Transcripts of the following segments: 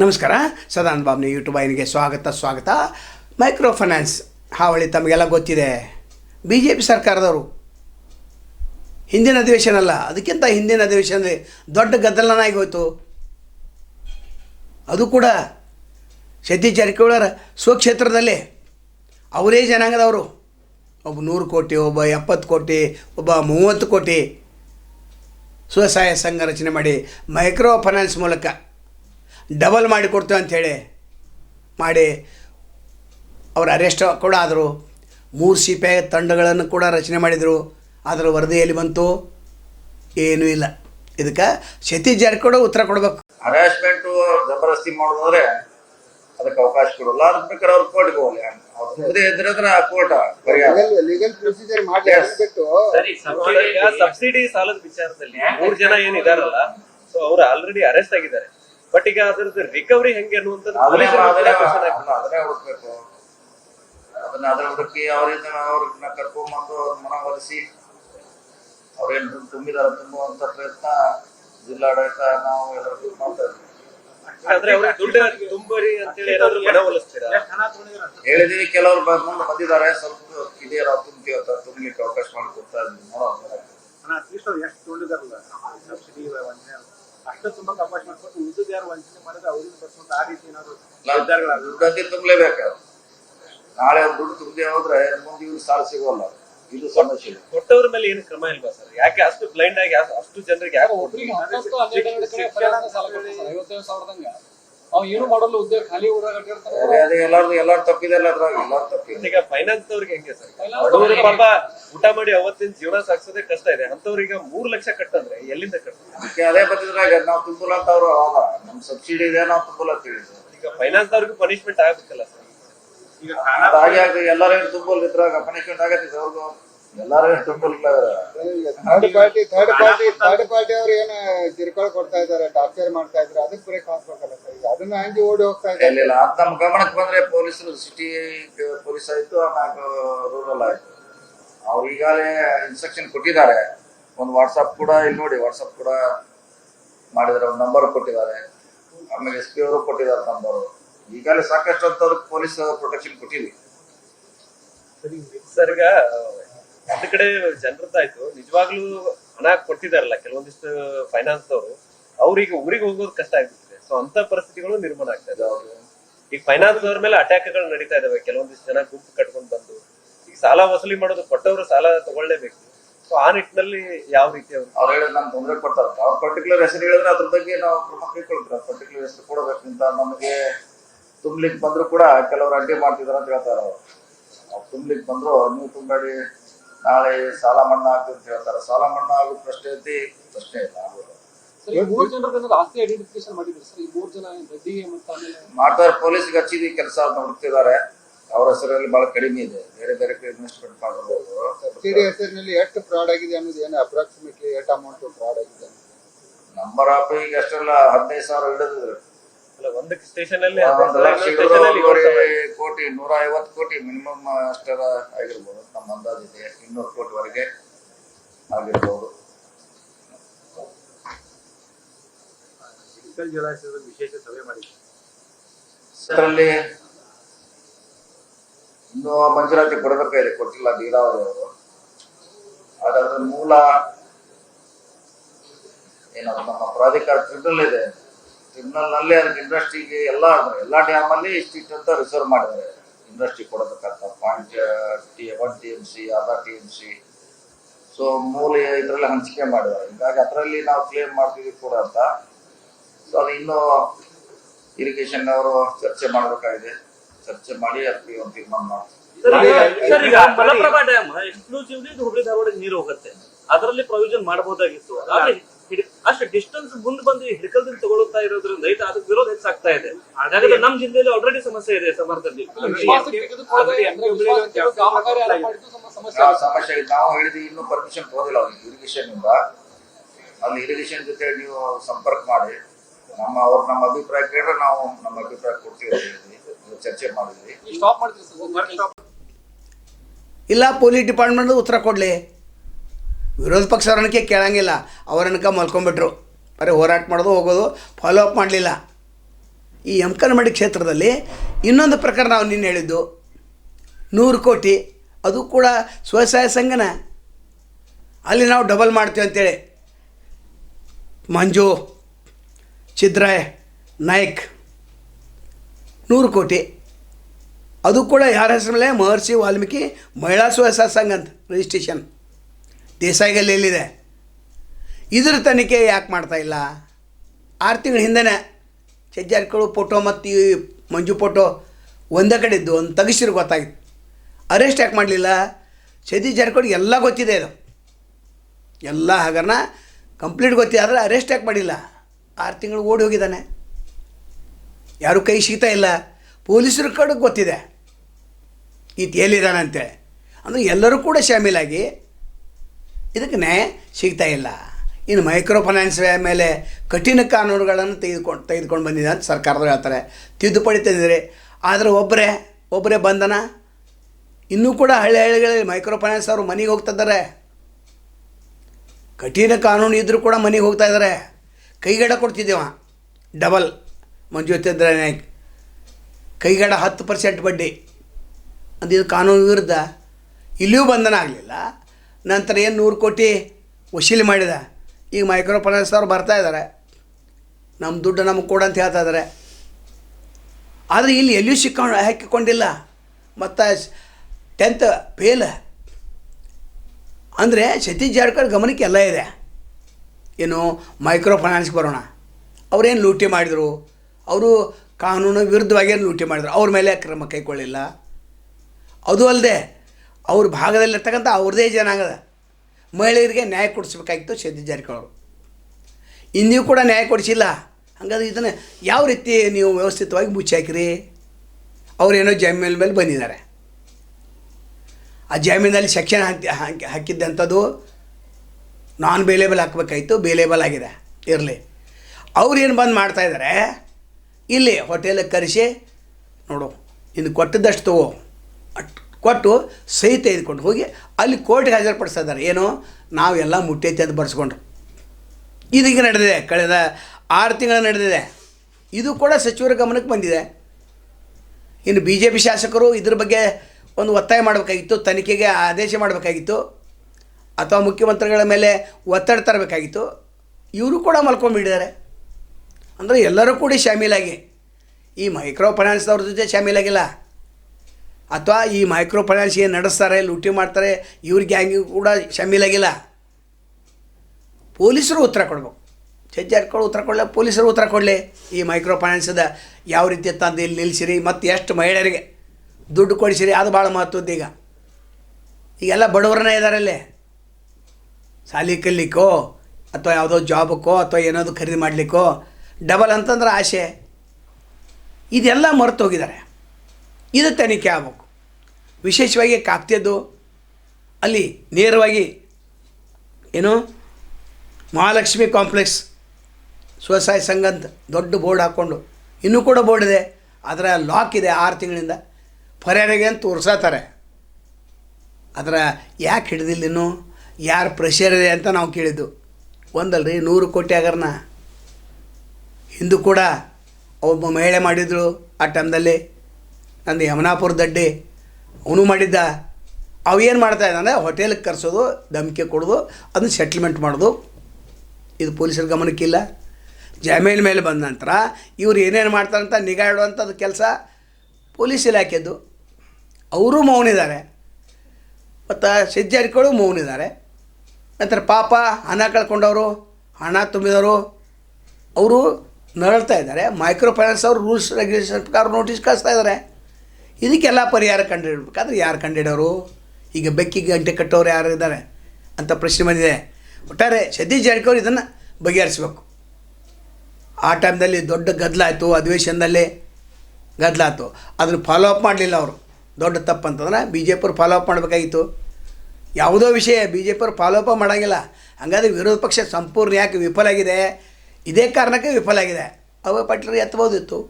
ನಮಸ್ಕಾರ, ಸದಾನಂದ ಬಾಬ್ನ ಯೂಟ್ಯೂಬ್ ಐನಿಗೆ ಸ್ವಾಗತ ಸ್ವಾಗತ. ಮೈಕ್ರೋ ಫೈನಾನ್ಸ್ ಹಾವಳಿ ತಮಗೆಲ್ಲ ಗೊತ್ತಿದೆ. ಬಿ ಜೆ ಪಿ ಸರ್ಕಾರದವರು. ಹಿಂದಿನ ಅಧಿವೇಶನ ಅಲ್ಲ, ಅದಕ್ಕಿಂತ ಹಿಂದಿನ ಅಧಿವೇಶನದಲ್ಲಿ ದೊಡ್ಡ ಗದ್ದಲನಾಗಿ ಹೋಯಿತು. ಅದು ಕೂಡ ಸತೀಶ್ ಜಾರಕಿಹೊಳಿಯವರ ಸ್ವಕ್ಷೇತ್ರದಲ್ಲಿ. ಅವರೇ ಜನಾಂಗದವರು. ಒಬ್ಬ ನೂರು ಕೋಟಿ, ಒಬ್ಬ ಎಪ್ಪತ್ತು ಕೋಟಿ, ಒಬ್ಬ ಮೂವತ್ತು ಕೋಟಿ. ಸ್ವಸಹಾಯ ಸಂಘ ರಚನೆ ಮಾಡಿ ಮೈಕ್ರೋ ಫೈನಾನ್ಸ್ ಮೂಲಕ ಡಬಲ್ ಮಾಡಿ ಕೊಡ್ತೇವೆ ಅಂಥೇಳಿ ಮಾಡಿ ಅವ್ರ ಅರೆಸ್ಟ್ ಕೂಡ ಆದರು. ಮೂರು ಸಿ ಪಿ ಐ ತಂಡಗಳನ್ನು ಕೂಡ ರಚನೆ ಮಾಡಿದರು. ಅದರ ವರದಿಯಲ್ಲಿ ಬಂತು. ಏನೂ ಇಲ್ಲ. ಇದಕ್ಕೆ ಸತೀಶ್ ಜಾರಕಿಹೊಳಿ ಉತ್ತರ ಕೊಡಬೇಕು. ಹರಾಸ್ಮೆಂಟು ಜಬರ್ದಸ್ತಿ ಮಾಡೋದಾದ್ರೆ ಅದಕ್ಕೆ ಅವಕಾಶ ಕೊಡಲ್ಲ. ಅದ್ರ ಬೇಕಾದ್ರೆ ಅವ್ರು ಕೋರ್ಟ್ಗೆ ಹೋಗಲಿ. ಅವ್ರು ಆ ಕೋರ್ಟ್ ಲೀಗಲ್ ಪ್ರೊಸೀಜರ್ ಮಾಡ್ಲಿ ಬಿಟ್ಟು ಸರಿ ಸಬ್ಸಿಡಿ ಸಾಲದ ವಿಚಾರದಲ್ಲಿ ಮೂರು ಜನ ಏನಿದಾರಲ್ಲ ಸೊ ಅವ್ರು ಆಲ್ರೆಡಿ ಅರೆಸ್ಟ್ ಆಗಿದ್ದಾರೆ. ಬಟ್ ಈಗ ಅದ್ರದ್ದು ರಿಕವರಿ ಹೆಂಗೆ ಅನ್ನುವಂಥದ್ದು ಅದನ್ನೇ ಅವ್ರು. ಹುಡುಕ್ಬೇಕು. ಅದನ್ನ ಅದ್ರ ಹುಡುಕಿ ಅವರಿಂದ ಅವ್ರನ್ನ ಕರ್ಕೊಂಬಂದು ಅವ್ರ ಮನವೊಲಿಸಿ ಅವ್ರೇನ್ ತುಂಬಿದಾರ ತುಂಬುವಂತ ಪ್ರಯತ್ನ ಜಿಲ್ಲಾಡಳಿತ ನಾವು ಎಲ್ಲರಿಗೂ ಮಾಡ್ತಾ ಮನವೊಲಿಸ್ತೀರಾ ಹೇಳಿದೀವಿ ಕೆಲವರು ಬಂದು ಬಂದಿದ್ದಾರೆ ಸ್ವಲ್ಪ ಇದೆಯಲ್ಲ ತುಂಬಿ ಅಂತ ತುಂಬಲಿಕ್ಕೆ ಅವಕಾಶ ಮಾಡಿಕೊಡ್ತಾ ಇದ್ವಿ ನೋಡೋ ಅವ್ರು ಎಷ್ಟು ತುಂಬಾ ದುಡ್ಡಂತಿ ತುಂಬಲೇಬೇಕು. ನಾಳೆ ದುಡ್ಡು ತುಂಬದೆ ಹೋದ್ರೆ ಮುಂದೆ ಇವ್ರು ಸಾಲ ಸಿಗೋಲ್ಲ. ಇದು ಸಮಸ್ಯೆ. ಕೊಟ್ಟವ್ರ ಮೇಲೆ ಏನು ಕ್ರಮ ಇಲ್ವಾ ಸರ್? ಯಾಕೆ ಅಷ್ಟು ಬ್ಲೈಂಡ್ ಆಗಿ ಅಷ್ಟು ಜನರಿಗೆ ಯಾಕೆ ಅವ್ ಏನು ಮಾಡಲ್ಲ ಉದ್ಯೋಗ ಖಾಲಿ ಊರಾಗ ಅಡ್ಡಾಡ್ತಾನೆ ಅದೇ ಎಲ್ಲಾರ್ದು ಎಲ್ಲಾರು ತಪ್ಪಿದೆ ಅಲ್ಲ ಅದ್ರಾಗ ಎಲ್ಲಾರು ತಪ್ಪಿದೆ. ಈಗ ಫೈನಾನ್ಸ್ ಅವ್ರಿಗೆ ಹೆಂಗೆ ಸರ್? ಬಡವರು ಪಾಪ ಊಟ ಮಾಡಿ ಅವತ್ತಿನ ಜೀವನ ಸಾಗಿಸೋದೇ ಕಷ್ಟ ಇದೆ. ಅಂತವ್ರಿಗೆ ಮೂರ್ ಲಕ್ಷ ಕಟ್ಟಂದ್ರೆ ಎಲ್ಲಿಂದ ಕಟ್ತಾರೆ? ಅದಕ್ಕೆ ಅದೇ ಬಂದಿದ್ರಾಗ ನಾವು ತುಂಬಲ್ಲ ಅಂತ ಅವ್ರು ಅವಾಗ ನಮ್ ಸಬ್ಸಿಡಿ ಇದೆ ನಾವು ತುಂಬಲ್ಲ ಅಂತ ಹೇಳಿದ್ರು. ಈಗ ಫೈನಾನ್ಸ್ ಅವ್ರಿಗೂ ಪನಿಷ್ಮೆಂಟ್ ಆಗ್ಬೇಕಲ್ಲ ಸರ್? ಈಗ ಅದು ಆಗ ಆಗಿ ಎಲ್ಲಾರು ಏನು ತುಂಬಲ್ ಇದ್ರಾಗ ಪನಿಷ್ಮೆಂಟ್ ಆಗತ್ತೆ ಅವ್ರಿಗೂ ಎಲ್ಲಾರು ತುಂಬಲ್ಲ third party third party third party ಅವ್ರು ಏನ ಕಿರುಕುಳ ಕೊಡ್ತಾ ಇದಾರೆ ಟಾರ್ಚರ್ ಮಾಡ್ತಾ ಇದಾರೆ ಅದಕ್ಕೆ ಬ್ರೇಕ್ ಹಾಕ್ಬೇಕಲ್ಲ ಸರ್. ಈಗ ಅದನ್ನ ಹಂಗೆ ಓಡಿ ಹೋಗ್ತಾ ಇದ್ದಾರೆ. ಇಲ್ಲ ಅದ್ ನಮ್ ಗಮನಕ್ಕೆ ಬಂದ್ರೆ ಪೊಲೀಸರು ಸಿಟಿ ಪೊಲೀಸ್ ಆಯ್ತು ಆಮ್ಯಾಗ ರೂರಲ್ ಆಯ್ತು. ಅವ್ರು ಈಗಾಗಲೇ ಇನ್ಸ್ಟ್ರಕ್ಷನ್ ಕೊಟ್ಟಿದ್ದಾರೆ. ಒಂದು ವಾಟ್ಸಪ್ ಕೂಡ ಇಲ್ಲಿ ನೋಡಿ ವಾಟ್ಸಪ್ ಕೂಡ ಮಾಡಿದ್ದಾರೆ ಒಂದು ನಂಬರ್ ಕೊಟ್ಟಿದ್ದಾರೆ. ಆಮೇಲೆ ಎಸ್ ಪಿ ಅವರು ಕೊಟ್ಟಿದ್ದಾರೆ ನಂಬರ್ ಈಗಾಗಲೇ ಸಾಕಷ್ಟು ಅಂತವ್ರಿಗೆ ಪೊಲೀಸ್ ಪ್ರೊಟೆಕ್ಷನ್ ಕೊಟ್ಟಿದ್ವಿ ಸರ್ ಈಗ ಒಂದ್ ಕಡೆ ಜನರದ್ದಾಯ್ತು. ನಿಜವಾಗ್ಲೂ ಹಣ ಕೊಟ್ಟಿದಾರಲ್ಲ ಕೆಲವೊಂದಿಷ್ಟು ಫೈನಾನ್ಸ್ ಅವರು ಅವ್ರಿಗೆ ಊರಿಗೆ ಹೋಗೋದು ಕಷ್ಟ ಆಗ್ಬಿಟ್ಟಿದೆ. ಸೊ ಅಂತ ಪರಿಸ್ಥಿತಿಗಳು ನಿರ್ಮಾಣ ಆಗ್ತಾ ಇದೆ. ಈಗ ಫೈನಾನ್ಸ್ ಅವ್ರ ಮೇಲೆ ಅಟ್ಯಾಕ್ಗಳು ನಡೀತಾ ಇದಾವೆ. ಕೆಲವೊಂದಿಷ್ಟು ಜನ ಗುಂಪು ಕಟ್ಕೊಂಡು ಬಂದು, ಈಗ ಸಾಲ ವಸೂಲಿ ಮಾಡೋದು ಕೊಟ್ಟವರು ಸಾಲ ತಗೊಳ್ಳೇಬೇಕು. ಸೊ ಆ ನಿಟ್ಟಿನಲ್ಲಿ ಯಾವ ರೀತಿ ಅವರು ಹೇಳಿದ್ರೆ ನಮ್ಗೆ ತೊಂದರೆ ಕೊಡ್ತಾರೆ ಅವ್ರ ಪರ್ಟಿಕ್ಯುಲರ್ ಹೆಸರು ಹೇಳಿದ್ರೆ ಅದ್ರ ಬಗ್ಗೆ ನಾವು ಕ್ರಮ ಕೈಗೊಳ್ತಾರೆ ಪರ್ಟಿಕ್ಯುಲರ್ ಹೆಸರು ಕೊಡಬೇಕಂತ ನಮಗೆ ತುಂಬ್ಲಿಕ್ಕೆ ಬಂದ್ರು ಕೂಡ ಕೆಲವರು ಅಡ್ಡಿ ಮಾಡ್ತಿದಾರೆ ಅಂತ ಹೇಳ್ತಾರೆ ಅವ್ರು. ತುಂಬಲಿಕ್ಕೆ ಬಂದ್ರು ನೀವು ತುಂಬಬೇಡಿ ನಾಳೆ ಸಾಲ ಮನ್ನಾ ಆಗ್ತದೆ ಅಂತ ಹೇಳ್ತಾರೆ ಸಾಲ ಮನ್ನಾ ಆಗೋ ಪ್ರಶ್ನೆ ಐತಿ ಪ್ರಶ್ನೆ ಇಲ್ಲ ಮಾಡ್ತಾರೆ ಪೊಲೀಸ್ಗೆ ಹಚ್ಚಿದ ಕೆಲಸ ಹುಡುಕ್ತಿದ್ದಾರೆ ಅವ್ರ ಹೆಸರಲ್ಲಿ ಬಹಳ ಕಡಿಮೆ ಇದೆ. ಬೇರೆ ಬೇರೆ ಇನ್ವೆಸ್ಟ್ಮೆಂಟ್ ಮಾಡಬಹುದು ಹೆಸರಿನಲ್ಲಿ ಎಷ್ಟು ಫ್ರಾಡ್ ಆಗಿದೆ ಅನ್ನೋದು ಏನು ಅಪ್ರಾಕ್ಸಿಮೇಟ್ಲಿ ಎಷ್ಟು ಅಮೌಂಟ್ ಫ್ರಾಡ್ ಆಗಿದೆ ನಂಬರ್ ಆಫ್ ಈಗ ಅಷ್ಟೆಲ್ಲ ಹದಿನೈದು ಸಾವಿರ ಹಿಡಿದ್ರು ಒಂದು ಸ್ಟೇಷನ್ ಅಲ್ಲಿ ಕೋಟಿ ನೂರ ಐವತ್ತು ಕೋಟಿ ಮಿನಿಮಮ್ ಅಷ್ಟೆಲ್ಲ ಆಗಿರ್ಬೋದು. ನಮ್ಮ ಅಂದಾಜಿದೆ ಇನ್ನೂರು ಕೋಟಿವರೆಗೆ ಆಗಿರ್ಬೋದು. ಜಲಾಶಯದಲ್ಲಿ ಜಲಾಶಯದ ವಿಶೇಷ ಸಭೆ ಅದರಲ್ಲಿ ಇನ್ನೂ ಮಂಜೂರಾತಿ ಕೊಡಬೇಕಾಗಿದೆ ಕೊಟ್ಟಿಲ್ಲ ನೀರಾವರಿ ಅವರು. ಅದರ ಮೂಲ ಏನದು ನಮ್ಮ ಪ್ರಾಧಿಕಾರ ಟ್ರಿಬ್ಯುನಲ್ ಇದೆ. ಟ್ರಿಬ್ಯುನಲ್ನಲ್ಲಿ ಅದಕ್ಕೆ ಇಂಡಸ್ಟ್ರಿಗೆ ಎಲ್ಲ ಎಲ್ಲ ಡ್ಯಾಮ್ ಅಲ್ಲಿ ಇಷ್ಟಿಷ್ಟು ಅಂತ ರಿಸರ್ವ್ ಮಾಡಿದ್ದಾರೆ. ಇಂಡಸ್ಟ್ರಿ ಕೊಡಬೇಕಂತ point T one T M C ಅರ್ಧ ಟಿ ಸಿ ಸೊ ಮೂಲ ಇದರಲ್ಲಿ ಹಂಚಿಕೆ ಮಾಡಿದ್ದಾರೆ. ಹೀಗಾಗಿ ಅದರಲ್ಲಿ ನಾವು ಕ್ಲೇಮ್ ಮಾಡ್ತೀವಿ ಕೂಡ ಅಂತ. ಸೊ ಅದು ಇನ್ನೂ ಇರಿಗೇಷನ್ ಅವರು ಚರ್ಚೆ ಮಾಡಬೇಕಾಗಿದೆ. ಚರ್ಚೆ ಮಾಡಿ ಅದಕ್ಕೆ ಒಂದು ತೀರ್ಮಾನ ಮಾಡ್ತೀವಿ. ಎಕ್ಸ್ಕ್ಲೂಸಿವ್ಲಿ ಹುಬ್ಳಿ ಧಾರವಾಡ ನೀರು ಹೋಗುತ್ತೆ. ಅದರಲ್ಲಿ ಪ್ರೊವಿಷನ್ ಮಾಡಬಹುದಾಗಿತ್ತು. ಅಷ್ಟು ಡಿಸ್ಟೆನ್ಸ್ ಮುಂದೆ ಬಂದು ಹಿಡಕಲ್ದಿಂದ ತಗೊಳ್ತಾ ಇರೋದ್ರಿಂದ ರೈತ ಅದಕ್ಕೆ ವಿರೋಧ ಹೆಚ್ಚಾಗ್ತಾ ಇದೆ. ಹಾಗಾದ್ರೆ ನಮ್ಮ ಜಿಲ್ಲೆಯಲ್ಲಿ ಆಲ್ರೆಡಿ ಸಮಸ್ಯೆ ಇದೆ ಸಮರ್ಥದಲ್ಲಿ. ಸಮಸ್ಯೆ. ನಾವು ಹೇಳಿದ್ವಿ ಇನ್ನೂ ಪರ್ಮಿಷನ್ ತಗೋದಿಲ್ಲ ಅವ್ರಿಗೆ ಇರಿಗೇಷನ್ ಇಂದ. ಅಲ್ಲಿ ಇರಿಗೇಷನ್ ಜೊತೆ ನೀವು ಸಂಪರ್ಕ ಮಾಡಿ. ನಮ್ಮ ಅವ್ರ ನಮ್ಮ ಅಭಿಪ್ರಾಯ ಕೇಳಿದ್ರೆ ನಾವು ನಮ್ಮ ಅಭಿಪ್ರಾಯ ಕೊಡ್ತೀವಿ ಚರ್ಚೆ ಮಾಡಿದ್ವಿ. ಇಲ್ಲ ಪೊಲೀಸ್ ಡಿಪಾರ್ಟ್ಮೆಂಟ್ ಉತ್ತರ ಕೊಡಲಿ. ವಿರೋಧ ಪಕ್ಷ ಅವ್ರನ್ನಕ್ಕೆ ಕೇಳಂಗಿಲ್ಲ. ಅವ್ರನ್ನಕ ಮಲ್ಕೊಂಬಿಟ್ರು ಬರೀ ಹೋರಾಟ ಮಾಡೋದು, ಹೋಗೋದು ಫಾಲೋ ಅಪ್ ಮಾಡಲಿಲ್ಲ. ಈ ಯಮಕನಮಡಿ ಕ್ಷೇತ್ರದಲ್ಲಿ ಇನ್ನೊಂದು ಪ್ರಕಾರ ನಾವು ನಿನ್ನೆ ಹೇಳಿದ್ದು. ನೂರು ಕೋಟಿ, ಅದು ಕೂಡ ಸ್ವಸಹಾಯ ಸಂಘನ. ಅಲ್ಲಿ ನಾವು ಡಬಲ್ ಮಾಡ್ತೀವಿ ಅಂತೇಳಿ. ಮಂಜು, ಚಿದ್ರಾಯ್, ನಾಯಕ್, ನೂರು ಕೋಟಿ. ಅದು ಕೂಡ ಯಾರ ಹೆಸರು ಮೇಲೆ? ಮಹರ್ಷಿ ವಾಲ್ಮೀಕಿ ಮಹಿಳಾ ಸ್ವಸಹಾಯ ಸಂಘ ಅಂತ ರಿಜಿಸ್ಟ್ರೇಷನ್ ದೇಸಾಯಿಗಲ್ಲಿ ಎಲ್ಲಿದೆ? ಇದ್ರ ತನಿಖೆ ಯಾಕೆ ಮಾಡ್ತಾ ಇಲ್ಲ? ಆರು ತಿಂಗಳ ಹಿಂದೆನೇ ಚಜ್ಜಾರ್ಕಳು ಫೋಟೋ ಮತ್ತು ಈ ಮಂಜು ಫೋಟೋ ಒಂದೇ ಕಡೆ ಇದ್ದು ಒಂದು ತಗಸಿರು ಗೊತ್ತಾಗಿತ್ತು ಅರೆಸ್ಟ್ ಯಾಕೆ ಮಾಡಲಿಲ್ಲ? ಸದಿ ಜಾರಕಿಹೊಳಿ ಎಲ್ಲ ಗೊತ್ತಿದೆ ಇದು. ಎಲ್ಲ ಹಗರಣ ಕಂಪ್ಲೀಟ್ ಗೊತ್ತಿದೆ ಆದರೆ ಅರೆಸ್ಟ್ ಯಾಕೆ ಮಾಡಿಲ್ಲ? ಆರು ತಿಂಗಳು ಓಡಿ ಹೋಗಿದ್ದಾನೆ. ಯಾರೂ ಕೈ ಸಿಗ್ತಾ ಇಲ್ಲ. ಪೊಲೀಸರ ಕಡೆ ಗೊತ್ತಿದೆ. ಈತ ಎಲ್ಲಿದ್ದಾನಂತೆ ಅಂದರೆ ಎಲ್ಲರೂ ಕೂಡ ಶಾಮೀಲಾಗಿ ಇದಕ್ಕೆ ನ್ಯಾಯ ಸಿಗ್ತಾ ಇಲ್ಲ. ಇನ್ನು ಮೈಕ್ರೋ ಫೈನಾನ್ಸ್ ಮೇಲೆ ಕಠಿಣ ಕಾನೂನುಗಳನ್ನು ತೆಗೆದುಕೊಂಡು ತೆಗೆದುಕೊಂಡು ಬಂದಿದೆ ಅಂತ ಸರ್ಕಾರದವ್ರು ಹೇಳ್ತಾರೆ. ತಿದ್ದುಪಡಿ ತಂದಿದ್ದಾರೆ ಆದರೆ ಒಬ್ಬರೇ ಒಬ್ಬರೇ ಬಂಧನ, ಇನ್ನೂ ಕೂಡ ಹಳ್ಳಿ ಹಳ್ಳಿಗಳಲ್ಲಿ ಮೈಕ್ರೋ ಫೈನಾನ್ಸ್ ಅವರು ಮನೆಗೆ ಹೋಗ್ತಾ ಇದ್ದಾರೆ ಕಠಿಣ ಕಾನೂನು ಇದ್ದರೂ ಕೂಡ ಮನೆಗೆ ಹೋಗ್ತಾ ಇದ್ದಾರೆ. ಕೈಗಡ ಕೊಡ್ತಿದ್ದೇವ ಡಬಲ್ ಮಂಜುವತ್ತೇಂದ್ರ ನಾಯ್ಕ್. ಕೈಗಡ ಹತ್ತು ಪರ್ಸೆಂಟ್ ಬಡ್ಡಿ. ಅಂದಿದ್ದು ಕಾನೂನು ವಿರುದ್ಧ. ಇಲ್ಲಿಯೂ ಬಂಧನ ಆಗಲಿಲ್ಲ. ನಂತರ ಏನು ನೂರು ಕೋಟಿ ವಸೂಲಿ ಮಾಡಿದ? ಈಗ ಮೈಕ್ರೋ ಫೈನಾನ್ಸ್ ಅವ್ರು ಬರ್ತಾ ಇದ್ದಾರೆ ನಮ್ಮ ದುಡ್ಡು ನಮಗೆ ಕೊಡು ಅಂತ ಹೇಳ್ತಾ ಇದ್ದಾರೆ ಆದರೆ ಇಲ್ಲಿ ಎಲ್ಲಿಯೂ ಸಿಕ್ಕೊಂಡು ಹಾಕಿಕೊಂಡಿಲ್ಲ. ಮತ್ತು ಟೆಂತ್ ಫೇಲ್ ಅಂದರೆ ಸತೀಶ್ ಜಾರಕಿಹೊಳಿ ಗಮನಕ್ಕೆ ಎಲ್ಲ ಇದೆ. ಏನು ಮೈಕ್ರೋ ಫೈನಾನ್ಸ್ಗೆ ಬರೋಣ ಅವರೇನು ಲೂಟಿ ಮಾಡಿದರು? ಅವರು ಕಾನೂನು ವಿರುದ್ಧವಾಗಿ ಲೂಟಿ ಮಾಡಿದರು? ಅವ್ರ ಮೇಲೆ ಕ್ರಮ ಕೈಗೊಳ್ಳಿಲ್ಲ. ಅದು ಅಲ್ಲದೆ ಅವ್ರ ಭಾಗದಲ್ಲಿರ್ತಕ್ಕಂಥ ಅವ್ರದೇ ಜನಾಂಗದ ಮಹಿಳೆಯರಿಗೆ ನ್ಯಾಯ ಕೊಡಿಸ್ಬೇಕಾಗಿತ್ತು ಸತೀಶ್ ಜಾರಕಿಹೊಳಿ ಇಂದಿಗೂ ಕೂಡ ನ್ಯಾಯ ಕೊಡಿಸಿಲ್ಲ. ಹಾಗಾದ್ರೆ ಇದನ್ನು ಯಾವ ರೀತಿ ನೀವು ವ್ಯವಸ್ಥಿತವಾಗಿ ಮುಚ್ಚಾಕಿರಿ ಅವರೇನೋ ಜಾಮೀನ್ ಮೇಲೆ ಬಂದಿದ್ದಾರೆ. ಆ ಜಮೀನಲ್ಲಿ ಶಿಕ್ಷಣ ಹಾಕಿ ಹಾಕಿ, ಹಾಕಿದ್ದಂಥದ್ದು ನಾನ್ ಬೇಲೇಬಲ್ ಹಾಕ್ಬೇಕಾಯ್ತು ಬೇಲೇಬಲ್ ಆಗಿದೆ, ಇರಲಿ. ಅವ್ರೇನು ಬಂದು ಮಾಡ್ತಾಯಿದ್ದಾರೆ ಇಲ್ಲಿ ಹೋಟೆಲಿಗೆ ಕರೆಸಿ, ನೋಡು, ಇನ್ನು ಕೊಟ್ಟಿದ್ದಷ್ಟು ತಗೋ. ಅಟ್ ಕೊಟ್ಟು ಸಹಿ ತೆಗೆದುಕೊಂಡು ಹೋಗಿ ಅಲ್ಲಿ ಕೋರ್ಟ್ಗೆ ಹಾಜರುಪಡಿಸ್ತಾ ಇದ್ದಾರೆ. ಏನು? ನಾವೆಲ್ಲ ಮುಟ್ಟೈತೆ ಅಂತ ಬರ್ಸ್ಕೊಂಡ್ರು. ಇದೀಗ ನಡೆದಿದೆ. ಕಳೆದ ಆರು ತಿಂಗಳು ನಡೆದಿದೆ. ಇದು ಕೂಡ ಸಚಿವರ ಗಮನಕ್ಕೆ ಬಂದಿದೆ. ಇನ್ನು ಬಿ ಜೆ ಪಿ ಶಾಸಕರು ಇದ್ರ ಬಗ್ಗೆ ಒಂದು ಒತ್ತಾಯ ಮಾಡಬೇಕಾಗಿತ್ತು, ತನಿಖೆಗೆ ಆದೇಶ ಮಾಡಬೇಕಾಗಿತ್ತು, ಅಥವಾ ಮುಖ್ಯಮಂತ್ರಿಗಳ ಮೇಲೆ ಒತ್ತಡ ತರಬೇಕಾಗಿತ್ತು. ಇವರು ಕೂಡ ಮಲ್ಕೊಂಡ್ಬಿಟ್ಟಿದ್ದಾರೆ ಅಂದರೆ ಎಲ್ಲರೂ ಕೂಡಿ ಶಾಮೀಲಾಗಿ. ಈ ಮೈಕ್ರೋ ಫೈನಾನ್ಸ್ದವ್ರ ಜೊತೆ ಶಾಮೀಲಾಗಿಲ್ಲ. ಅಥವಾ ಈ ಮೈಕ್ರೋ ಫೈನಾನ್ಸ್ ಏನು ನಡೆಸ್ತಾರೆ, ಲೂಟಿ ಮಾಡ್ತಾರೆ, ಇವ್ರ ಗ್ಯಾಂಗಿಗೂ ಕೂಡ ಶಮಿಲಾಗಿಲ್ಲ. ಪೊಲೀಸರು ಉತ್ತರ ಕೊಡ್ಬೇಕು. ಜಾರಕಿಹೊಳಿ ಉತ್ತರ ಕೊಡಲಿ, ಪೊಲೀಸರು ಉತ್ತರ ಕೊಡಲಿ. ಈ ಮೈಕ್ರೋ ಫೈನಾನ್ಸದ ಯಾವ ರೀತಿ ತಂದು ಇಲ್ಲಿ ನಿಲ್ಲಿಸಿರಿ ಮತ್ತು ಎಷ್ಟು ಮಹಿಳೆಯರಿಗೆ ದುಡ್ಡು ಕೊಡಿಸಿರಿ, ಅದು ಭಾಳ ಮಹತ್ವದ್ದು ಈಗ. ಈಗೆಲ್ಲ ಬಡವರನ್ನೇ ಇದ್ದಾರೆ ಅಲ್ಲಿ. ಸಾಲಿ ಕಲಿಕ್ಕೋ ಅಥವಾ ಯಾವುದೋ ಜಾಬಕ್ಕೋ ಅಥವಾ ಏನಾದರೂ ಖರೀದಿ ಮಾಡಲಿಕ್ಕೋ ಡಬಲ್ ಅಂತಂದ್ರೆ ಆಸೆ. ಇದೆಲ್ಲ ಮರೆತು ಹೋಗಿದ್ದಾರೆ. ಇದು ತನಿಖೆ ಆಗ್ಬೇಕು. ವಿಶೇಷವಾಗಿ ಕಾಕ್ತಿಯದ್ದು ಅಲ್ಲಿ ನೇರವಾಗಿ ಏನು? ಮಹಾಲಕ್ಷ್ಮಿ ಕಾಂಪ್ಲೆಕ್ಸ್, ಸ್ವಸಹಾಯ ಸಂಘ ಅಂತ ದೊಡ್ಡ ಬೋರ್ಡ್ ಹಾಕ್ಕೊಂಡು, ಇನ್ನೂ ಕೂಡ ಬೋರ್ಡ್ ಇದೆ. ಅದರ ಲಾಕ್ ಇದೆ ಆರು ತಿಂಗಳಿಂದ. ಪರ್ಯಾರಿಗೆ ಅಂತ ತೋರ್ಸತ್ತಾರೆ ಅದರ ಯಾಕೆ ಹಿಡ್ದಿಲ್ಲ ಇನ್ನು? ಯಾರು ಪ್ರೆಷರ್ ಇದೆ ಅಂತ ನಾವು ಕೇಳಿದ್ದು. ಒಂದಲ್ರಿ, ನೂರು ಕೋಟಿ ಆಗರ್ನ. ಹಿಂದೂ ಕೂಡ ಒಬ್ಬ ಮಹಿಳೆ ಮಾಡಿದ್ರು ಆ ಟೈಮ್ದಲ್ಲಿ ನಂದು ಯಮನಾಪುರ ದಡ್ಡಿ. ಅವನು ಮಾಡಿದ್ದ. ಅವೇನು ಮಾಡ್ತಾ ಇದ್ದಾನೆ ಹೋಟೆಲ್ಗೆ ಕರೆಸೋದು, ಧಮಕಿ ಕೊಡೋದು, ಅದನ್ನ ಸೆಟ್ಲ್ಮೆಂಟ್ ಮಾಡೋದು. ಇದು ಪೊಲೀಸರ ಗಮನಕ್ಕಿಲ್ಲ ಜಾಮೀನು ಮೇಲೆ ಬಂದ ನಂತರ ಇವ್ರು ಏನೇನು ಮಾಡ್ತಾರಂತ ನಿಗಾ ಇಡುವಂಥದ್ದು ಕೆಲಸ ಪೊಲೀಸ್ ಇಲಾಖೆದ್ದು. ಅವರು ಮೌನಿದ್ದಾರೆ. ಮತ್ತು ಸಿದ್ಧಾರಿಗಳು ಮೌನಿದ್ದಾರೆ. ನಂತರ ಪಾಪ ಹಣ ಕಳ್ಕೊಂಡವರು, ಹಣ ತುಂಬಿದವರು, ಅವರು ನರಳ್ತಾ ಇದ್ದಾರೆ. ಮೈಕ್ರೋ ಫೈನಾನ್ಸ್ ಅವರು ರೂಲ್ಸ್ ರೆಗ್ಯುಲೇಷನ್ ಪ್ರಕಾರ ನೋಟಿಸ್ ಕಳಿಸ್ತಾ ಇದ್ದಾರೆ. ಇದಕ್ಕೆಲ್ಲ ಪರಿಹಾರ ಕಂಡುಹಿಡ್ಬೇಕಾದ್ರೆ ಯಾರು ಕಂಡುಹಿಡೋರು? ಈಗ ಬೆಕ್ಕಿಗೆ ಗಂಟೆ ಕಟ್ಟೋರು ಯಾರು ಇದ್ದಾರೆ? ಅಂತ ಪ್ರಶ್ನೆ ಬಂದಿದೆ. ಒಟ್ಟಾರೆ ಸತೀಶ್ ಜಾರಕಿಹೊಳಿ ಇದನ್ನು ಬಗೆಹರಿಸ್ಬೇಕು. ಆ ಟೈಮ್ದಲ್ಲಿ ದೊಡ್ಡ ಗದ್ದಲ ಆಯಿತು ಅಧಿವೇಶನದಲ್ಲಿ ಗದ್ದಲ ಆಯ್ತು ಅದನ್ನು ಫಾಲೋ ಅಪ್ ಮಾಡಲಿಲ್ಲ ಅವರು. ದೊಡ್ಡ ತಪ್ಪು ಅಂತಂದ್ರೆ ಬಿ ಜೆ ಪಿಯವ್ರು ಫಾಲೋ ಅಪ್ ಮಾಡಬೇಕಾಗಿತ್ತು. ಯಾವುದೋ ವಿಷಯ ಬಿ ಜೆ ಪಿಯವ್ರು ಫಾಲೋ ಅಪ್ ಮಾಡೋಂಗಿಲ್ಲ. ಹಾಗಾದ್ರೆ ವಿರೋಧ ಪಕ್ಷ ಸಂಪೂರ್ಣ ಯಾಕೆ ವಿಫಲ ಆಗಿದೆ? ಇದೇ ಕಾರಣಕ್ಕೆ ವಿಫಲ ಆಗಿದೆ. ಅವ ಪಾಟೀಲರು ಎತ್ತಬೋದಿತ್ತು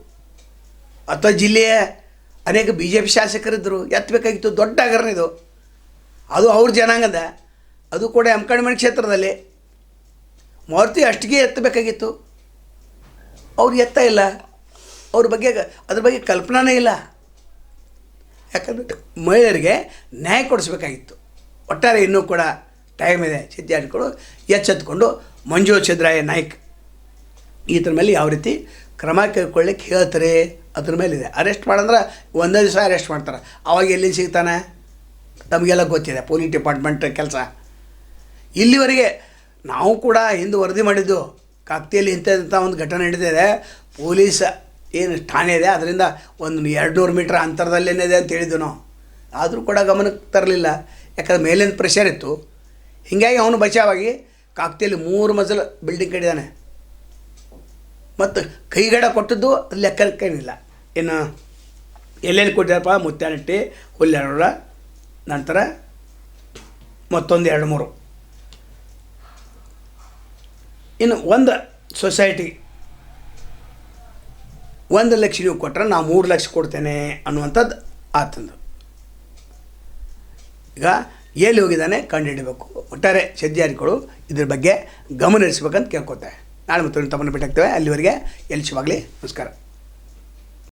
ಅಥವಾ ಜಿಲ್ಲೆಯ ಅನೇಕ ಬಿ ಜೆ ಪಿ ಶಾಸಕರಿದ್ದರು. ಎತ್ತಬೇಕಾಗಿತ್ತು ದೊಡ್ಡ ಹಗರಣ ಇದು. ಅದು ಅವ್ರ ಜನಾಂಗದ. ಅದು ಕೂಡ ಎಮ್ಕಣಿಮಣಿ ಕ್ಷೇತ್ರದಲ್ಲಿ. ಮೂರ್ತಿ ಅಷ್ಟಿಗೆ ಎತ್ತಬೇಕಾಗಿತ್ತು. ಅವ್ರು ಎತ್ತ ಇಲ್ಲ. ಅವ್ರ ಬಗ್ಗೆ ಅದ್ರ ಬಗ್ಗೆ ಕಲ್ಪನಾನೇ ಇಲ್ಲ. ಯಾಕಂದರೆ ಮಹಿಳೆಯರಿಗೆ ನ್ಯಾಯ ಕೊಡಿಸ್ಬೇಕಾಗಿತ್ತು. ಒಟ್ಟಾರೆ ಇನ್ನೂ ಕೂಡ ಟೈಮ್ ಇದೆ. ಸಿದ್ಧಾರ್ಥಿಗಳು ಎಚ್ಚೆತ್ಕೊಂಡು ಮಂಜು ಸಿದ್ದರಾಯ ನಾಯ್ಕ್. ಈತರ ಮೇಲೆ ಯಾವ ರೀತಿ ಕ್ರಮ ಕೈಗೊಳ್ಳಿಕ್ಕೆ ಹೇಳ್ತಾರೆ? ಅದ್ರ ಮೇಲಿದೆ. ಅರೆಸ್ಟ್ ಮಾಡಂದ್ರೆ ಒಂದೇ ದಿವಸ ಅರೆಸ್ಟ್ ಮಾಡ್ತಾರೆ. ಅವಾಗ ಎಲ್ಲಿ ಸಿಗ್ತಾನೆ? ತಮಗೆಲ್ಲ ಗೊತ್ತಿದೆ, ಪೊಲೀಸ್ ಡಿಪಾರ್ಟ್ಮೆಂಟ್ ಕೆಲಸ. ಇಲ್ಲಿವರೆಗೆ ನಾವು ಕೂಡ ಹಿಂದೆ ವರದಿ ಮಾಡಿದ್ದು, ಕಾಕ್ತಿಯಲ್ಲಿ ಇಂಥದ್ದಂಥ ಒಂದು ಘಟನೆ ನಡೀತಿದೆ ಪೊಲೀಸ್ ಏನು ಠಾಣೆ ಇದೆ, ಅದರಿಂದ ಒಂದು ಎರಡು ನೂರು ಮೀಟ್ರ್ ಅಂತರದಲ್ಲೇನಿದೆ ಅಂತ ಹೇಳಿದ್ದು ನಾವು. ಆದರೂ ಕೂಡ ಗಮನಕ್ಕೆ ತರಲಿಲ್ಲ. ಯಾಕಂದ್ರೆ ಮೇಲಿನ ಪ್ರೆಷರ್ ಇತ್ತು. ಹೀಗಾಗಿ ಅವನು ಬಚಾವಾಗಿ ಕಾಕ್ತಿಯಲ್ಲಿ ಮೂರು ಮಜಲು ಬಿಲ್ಡಿಂಗ್ ಕಟ್ಟಿದ್ದಾನೆ ಮತ್ತು ಕೈಗಡ ಕೊಟ್ಟದ್ದು ಲೆಕ್ಕಕ್ಕೇನಿಲ್ಲ. ಇನ್ನು ಎಲ್ಲೆಲ್ಲಿ ಕೊಟ್ಟಿರಪ್ಪ ಮುತ್ಯಾನಟ್ಟಿ, ಹುಲ್ಲೆರಡ, ನಂತರ ಮತ್ತೊಂದು ಎರಡು ಮೂರು. ಇನ್ನು ಒಂದು ಸೊಸೈಟಿ ಒಂದು ಲಕ್ಷ ನೀವು ಕೊಟ್ಟರೆ ನಾವು ಮೂರು ಲಕ್ಷ ಕೊಡ್ತೇನೆ ಅನ್ನುವಂಥದ್ದು ಆತಂದು. ಈಗ ಎಲ್ಲಿ ಹೋಗಿದ್ದಾನೆ ಕಂಡುಹಿಡಬೇಕು ಒಟ್ಟಾರೆ ಸದ್ಯಾರಿಗಳು ಇದ್ರ ಬಗ್ಗೆ ಗಮನ ಹರಿಸ್ಬೇಕಂತ ಕೇಳ್ಕೊತಾರೆ ನಾಳೆ ಮತ್ತೊಂದು ತಮ್ಮನ್ನು ಭೇಟಾಗ್ತೇವೆ ಅಲ್ಲಿವರೆಗೆ ಎಲ್ಲಿ ಶಿವಾಗಲಿ ನಮಸ್ಕಾರ.